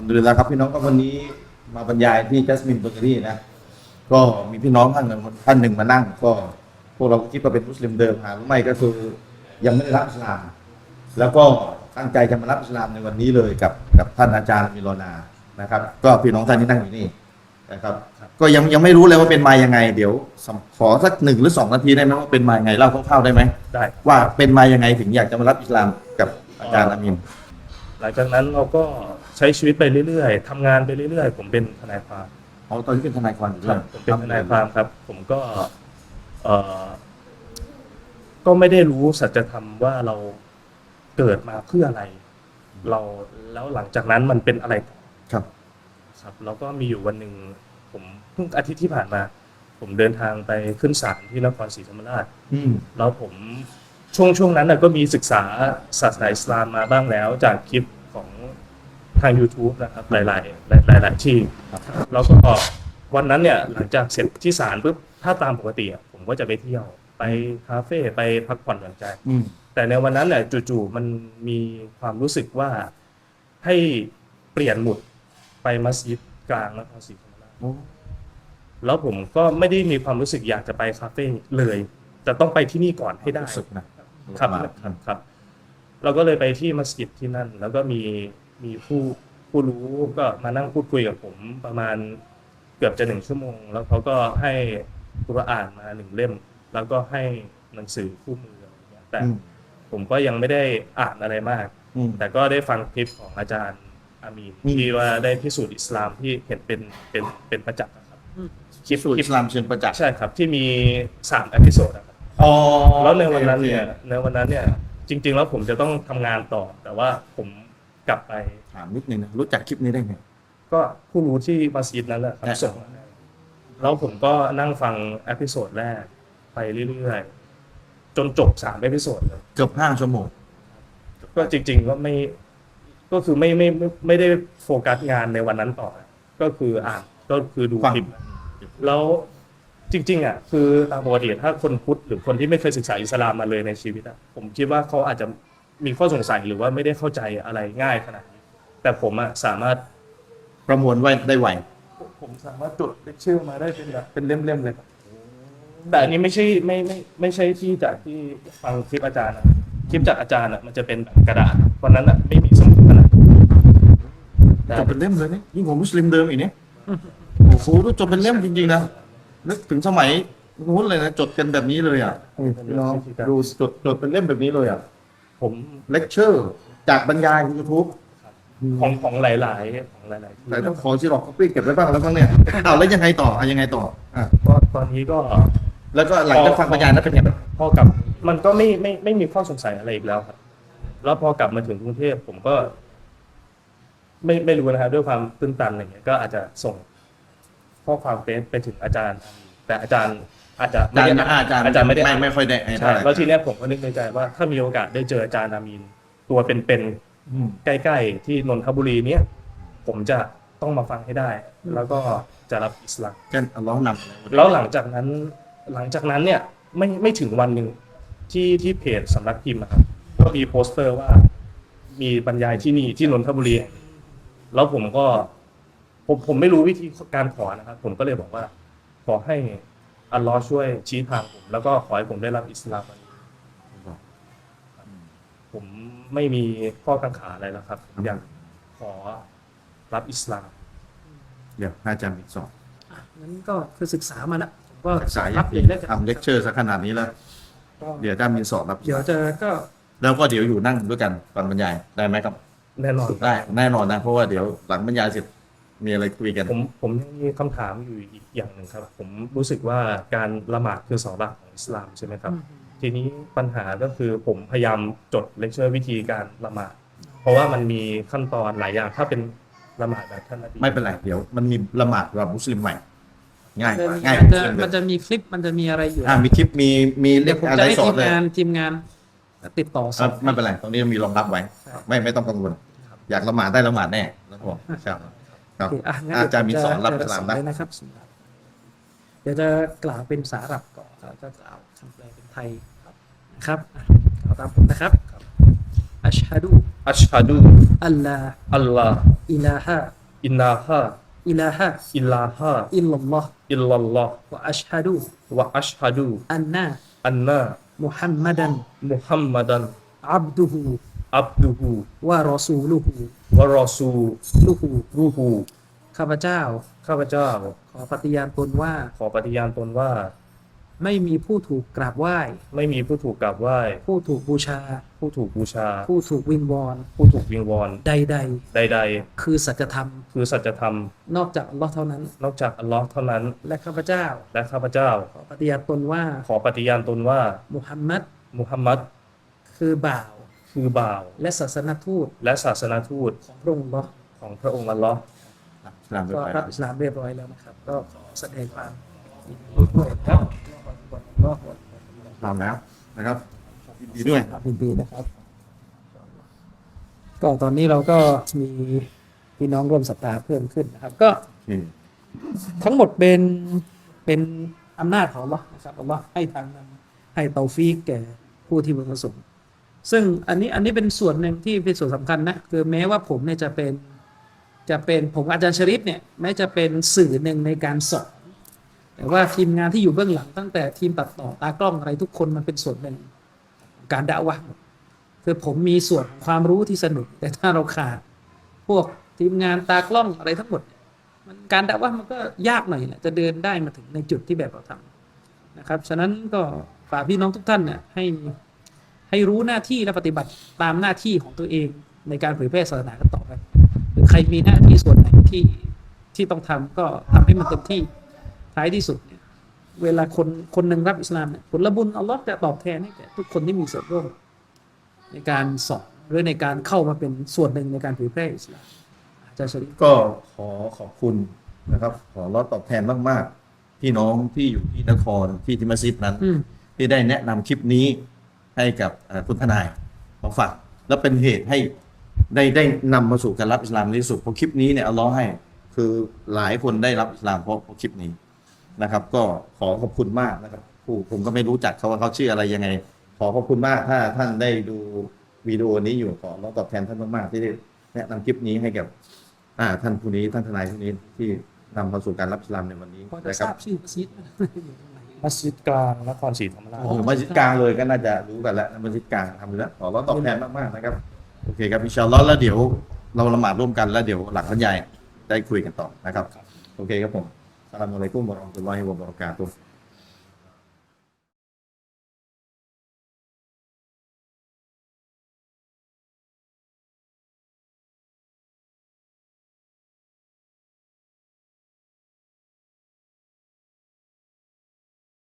ทำดูแลครับพี่น้องก็วันนี้มาบรรยายที่จัสมินเบเกอรี่นะ ก็มีพี่น้องท่านหนึ่งท่านหนึ่งมานั่ง ก็พวกเราก็คิดว่าเป็นมุสลิมเดิมหาหรือไม่ก็คือยังไม่ได้รับอิสลาม แล้วก็ตั้งใจจะมารับอิสลามในวันนี้เลยกับกับท่านอาจารย์มิโลนานะครับ ก็พี่น้องท่านที่นั่งอยู่นี่นะครับ ก็ยังยังไม่รู้เลยว่าเป็นมายังไง เดี๋ยวสัมขอสักหนึ่งหรือสองนาทีได้ไหมว่าเป็นมายังไงเล่าคร่าวๆได้ไหมได้ว่าเป็นมายังไงถึงอยากจะมารับอิสลามกับอาจารย์อามินหลังจากนั้นเราก็ ใช้ชีวิตไปเรื่อยๆทำงานไปเรื่อยๆ ผมเป็นทนายความอ๋อตอนนี้เป็นทนายความอยู่คด้วรัยบผมเป็นทนายความครับ ผมก็เอ่อก็ไม่ได้รู้สัจธรรมว่าเราเกิดมาเพื่ออะไร เราแล้วหลังจากนั้นมันเป็นอะไรต่อ ครับ ครับแล้วก็มีอยู่วันหนึ่งผมเพิ่งอาทิตย์ที่ผ่านมา ผมเดินทางไปขึ้นศาลที่นครศรีธรรมราช อืมแล้วผมช่วงช่วงนั้นนะก็มีศึกษาศาสนาอิสลามมาบ้างแล้ว จากคลิปของ ทาง YouTube นะครับหลายๆหลายหลายๆที่แล้วก็วันนั้นเนี่ยหลังจากเสร็จที่ศาลปุ๊บถ้าตามปกติอะผมก็จะไปเที่ยว ไปคาเฟ่ไปพักผ่อนหย่อนใจ อืมแต่ในวันนั้นเนี่ยจู่ๆมันมีความรู้สึกว่าให้เปลี่ยนหมุดไปมัสยิดกลางนครศรีธรรมราช โอ้แล้วผมก็ไม่ได้มีความรู้สึกอยากจะไปคาเฟ่เลยจะต้องไปที่นี่ก่อนให้ได้รู้สึกนะครับมาครับครับ เราก็เลยไปที่มัสยิดที่นั่น แล้วก็มี มีผู้ผู้รู้ก็มานั่งพูดคุยกับผมประมาณเกือบจะหนึ่งชั่วโมง แล้วเขาก็ให้กุรอานมาหนึ่งเล่ม แล้วก็ให้หนังสือคู่มืออะไรอย่างเงี้ยแต่อืมผมก็ยังไม่ได้อ่านอะไรมากอืมแต่ก็ได้ฟังคลิปของอาจารย์อามีนอืมที่ว่าได้พิสูจน์อิสลามที่เห็นเป็นเป็นเป็นประจักษ์อะครับอืมคลิปสูตรคลิอิปสลามเชิญประจักษ์ใช่ครับ ที่มีสามอพิโซดครับอ๋อแล้วในวันนั้นเนี่ยในวันนั้นเนี่ย จริง ๆ แล้วผมจะต้องทำงานต่อ แต่ว่าผม กลับไป ถามนิดนึงนะรู้จักคลิปนี้ได้ไง ก็ผู้รู้ที่มัสยิดนั่นแหละครับครับส่งมาให้แล้วผมก็นั่งฟังอพิโซดแรก ไปเรื่อยๆ จนจบสามอพิโซดเลยเกือบห้าชั่วโมง ก็จริง ๆ ก็ไม่ก็คือไม่ไม่ไม่ไม่ได้โฟกัสงานในวันนั้นต่อ ก็คืออ่านก็คือดูฟัง คลิป แล้วจริง ๆ อะ คือตามปกติถ้าคนพุทธหรือคนที่ไม่เคยศึกษาอิสลามมาเลยในชีวิตอะผมคิดว่าเขาอาจจะ มีข้อสงสัยหรือว่าไม่ได้เข้าใจอะไรง่ายขนาดนี้แต่ผมอะสามารถประมวลไว้ได้ไวผมสามารถจดเลคเชอร์มาได้เป็นแบบเป็นเล่มๆเลยครับแต่อันนี้ไม่ใช่ไม่ไม่ไม่ใช่ที่จากที่ฟังคลิปอาจารย์นะคลิปจากอาจารย์อะมันจะเป็นแบบกระดาษวันนั้นอะไม่มีสมุดขนาดนั้นแต่จบเป็นเล่มเลยนี่ยิ่งกว่ามุสลิมเดิมอีกเนี่ยโอ้โหรู้จบเป็นเล่มจริงๆนะนึกถึงสมัยนู้นเลยนะจดกันแบบนี้เลยอะพี่น้องดูจดจดเป็นเล่มแบบนี้เลยอะ ผมเลคเชอร์จากบรรยายยูทูบของของหลายๆของหลายๆที่แต่ต้องขอชิลอกคอปปี้เก็บไว้บ้างแล้วบ้างเนี่ยอ้าวแล้วยังไงต่ออะยังไงต่ออะก็ตอนนี้ก็ แล้วก็หลังจากฟังบรรยายนั้นเป็นยังไงพอกลับมันก็ไม่ไม่ไม่มีข้อสงสัยอะไรอีกแล้วครับ แล้วพอกลับมาถึงกรุงเทพผมก็ ไม่ไม่รู้นะครับด้วยความตื้นตันอะไรเงี้ยก็อาจจะส่งข้อความเฟซไปถึงอาจารย์ แต่อาจารย์ อาจจะอาจารย์ไม่ได้อาจารย์อาจารย์ไม่ได้ไม่ไม่ค่อยได้ใช่แล้วทีเนี้ยผมก็นึกในใจว่าถ้ามีโอกาสได้เจออาจารย์อามีนตัวเป็นอืมๆใกล้ๆที่นนทบุรีเนี้ยผมจะต้องมาฟังให้ได้ แล้วก็จะรับอิสลามกันอัลลอฮ์นำแล้วหลังจากนั้น หลังจากนั้นเนี่ยไม่ไม่ถึงวันหนึ่งที่ที่เพจสำนักพิมพ์อะครับก็มีโปสเตอร์ว่า มีบรรยายที่นี่ที่นนทบุรีแล้วผมก็ ผมผมไม่รู้วิธีการขอนะครับ ผมก็เลยบอกว่า ขอให้ อัลลอฮ์ช่วยชี้ทางผม แล้วก็ขอให้ผมได้รับอิสลามวันนี้ผมไม่มีข้อกังขาอะไรแล้วครับผมอยากขอรับอิสลาม เดี๋ยวอาจารย์มีสอนอะงั้นก็คือศึกษามาแล้วผมก็ศึกษาอรัย่าบงเอดีงแล้วกันทำเลคเชอร์สักขนาดนี้แล้ว ก็เดี๋ยวอาจารย์มีสอนรับเดี๋ยวจะก็แล้วก็เดี๋ยวอยู่นั่งด้วยกันฟังบรรยายได้ไหมครับ แน่นอน ได้แน่นอนนะ เพราะว่าเดี๋ยวหลังบรรยายเสร็จ มีอะไรคุยกัน ผมผมยังมีคำถามอยู่อีกอย่างหนึ่งครับ ผมรู้สึกว่าการละหมาดคือเสาหลักของอิสลามใช่ไหมครับ ทีนี้ปัญหาก็คือผมพยายามจดเลคเชอร์วิธีการละหมาด เพราะว่ามันมีขั้นตอนหลายอย่างถ้าเป็นละหมาดแบบท่านนบีไม่เป็นไรเดี๋ยว มันมีละหมาดแบบมุสลิมใหม่ ง่ายกว่ามันง่ายกจะว่ามุสลิมเดิมันมจะมีคลิปมันจะมีอะไรอยู่อ่ามีคลิปมีมีเรีเดี๋ยยกวผมอะไรจะให้สอทีนมเลย งานทีมงานติดต่อสอะอบไม่เป็นไร ตรงนี้มีรองรับไว้ไม่ไม่ต้องกังวล อยากละหมาดได้ละหมาดแน่แล้วผมครับค โอรับเคอะงั้นอาจารย์มีเดี๋วสอนรับจะอิสลามจะนะเลยนะครับเดี๋ยวจะกล่าวเป็นภาษาอาหรับก่อนแล้วจะกล่าวคำแปลเป็นไทยนะครับอะกล่าวตามผมนะครับอัชฮะดูอัชฮะดูอัลลาอัลลอฮ์อิลาฮะอินนาฮะอิลาฮะอิลลาฮะอิลลัลลอฮ์อิลลัลลอฮ์วะอัชฮะดูวะอัชฮะดูอันนาอันนามุฮัมมัดันมุฮัมมัดันอับดุฮู อับดุฮูวะรอซูลุฮูวะรอซูลุฮูรูฮูข้าพเจ้า ข้าพเจ้า ขอปฏิญาณตนว่า ขอปฏิญาณตนว่า ไม่มีผู้ถูกกราบไหว้ ไม่มีผู้ถูกกราบไหว้ ผู้ถูกบูชา ผู้ถูกบูชา ผู้ถูกวิงวอนผู้ถูกวิงวอนใด ใด ๆ คือสัจธรรม ๆ คือสัจธรรม นอกจากอัลลอฮ์เท่านั้น นอกจากอัลลอฮ์เท่านั้น และข้าพเจ้า และข้าพเจ้า ขอปฏิญาณตนว่าขอปฏิญาณตนว่า มุฮัมมัดมุฮัมมัดคือบ่าว คือบ่าวและศาสนทูตและศาสนทูตของพระองค์อัลลอฮ์ของพระองค์อัลลอฮ์สลามไปก็ไปรับอิสลามเรียบร้อยแล้วนะครับ ก็ขอแสดงความยินดีด้วยครับก็สลามแล้วนะครับยินดีด้วยยินดีนะครับ ก็ตอนนี้เราก็มีพี่น้องร่วมศรัทธาเพิ่มขึ้นนะครับ ก็โอเคทั้งหมดเป็นเป็นอำนาจของอัลลอฮ์นะครับอัลลอฮ์ให้ทางนำให้เตาฟีกแก่ผู้ที่ประสงค์ ซึ่งอันนี้อันนี้เป็นส่วนหนึ่งที่เป็นส่วนสำคัญนะคือแม้ว่าผมเนี่ยจะเป็นจะเป็นผมอาจารย์ชริฟเนี่ยแม้จะเป็นสื่อหนึ่งในการสอนแต่ว่าทีมงานที่อยู่เบื้องหลังตั้งแต่ทีมตัดต่อตากล้องอะไรทุกคนมันเป็นส่วนหนึ่งการด่าวะคือผมมีส่วนของความรู้ที่สนุก แต่ถ้าเราขาด พวกทีมงานตากล้องอะไรทั้งหมด มันการด่าว่ามันก็ยากหน่อยแหละจะเดินได้มาถึงในจุดที่แบบเราทำนะครับฉะนั้นก็ฝากพี่น้องทุกท่านเนี่ยให้ ให้รู้หน้าที่และปฏิบัติตามหน้าที่ของตัวเองในการเผยแพร่ศาสนากันต่อไปหรือใครมีหน้าที่ส่วนไหนที่ที่ต้องทำก็ทำให้มันเต็มที่ท้ายที่สุดเนี่ยเวลาคนคนหนึ่งรับอิสลามเนี่ยผลบุญอัลลอฮ์จะตอบแทนให้แก่ทุกคนที่มีส่วนร่วมในการสอนหรือในการเข้ามาเป็นส่วนหนึ่งในการเผยแพร่อิสลามอาจารย์ชริฟก็ขอขอบคุณนะครับ ขอรอดตอบแทนมาก ๆ พี่น้องที่อยู่ที่นครที่ที่มัสยิดนั้นอืมที่ได้แนะนำคลิปนี้ ให้กับคุณทนายมาฝากและเป็นเหตุให้ได้ได้นำมาสู่การรับอิสลามในที่สุดเพราะคลิปนี้เนี่ยเอัลเลอให้คือหลายคนได้รับอิสลามเพราะเพราะคลิปนี้นะครับ ก็ขอขอบคุณมากนะครับผู้ผมก็ไม่รู้จักเขาว่าเขาชื่ออะไรยังไง ขอขอบคุณมากถ้าท่านได้ดูวิดีโอนี้อยู่ขอร้องตอบแทนท่านมากๆที่ได้แนะนำคลิปนี้ให้กับท่านผู้นี้ท่านทนายผู้นี้ที่นำมาสู่การรับอิสลามในวันนี้พอจะนะคทรัราบชื่อมัสยิดไหมอยู่ตรงไหน มัสยิดกลางนครศรีธรรมราช โอ้โหมัสยิดกลางเลยก็น่าจะรู้กันแล้วมัสยิดกลางทำแล้วขอร้องตอบแทนมากๆนะครับ โอเคครับอินชาอัลลอฮ์แล้วเดี๋ยวเราละหมาดร่วมกันแล้วเดี๋ยวหลังบรรยายได้คุยกันต่อนะครับ โอเคครับผมสลามอะลัยกุมวะเราะห์มะตุลลอฮิวะบะเราะกาตุฮ์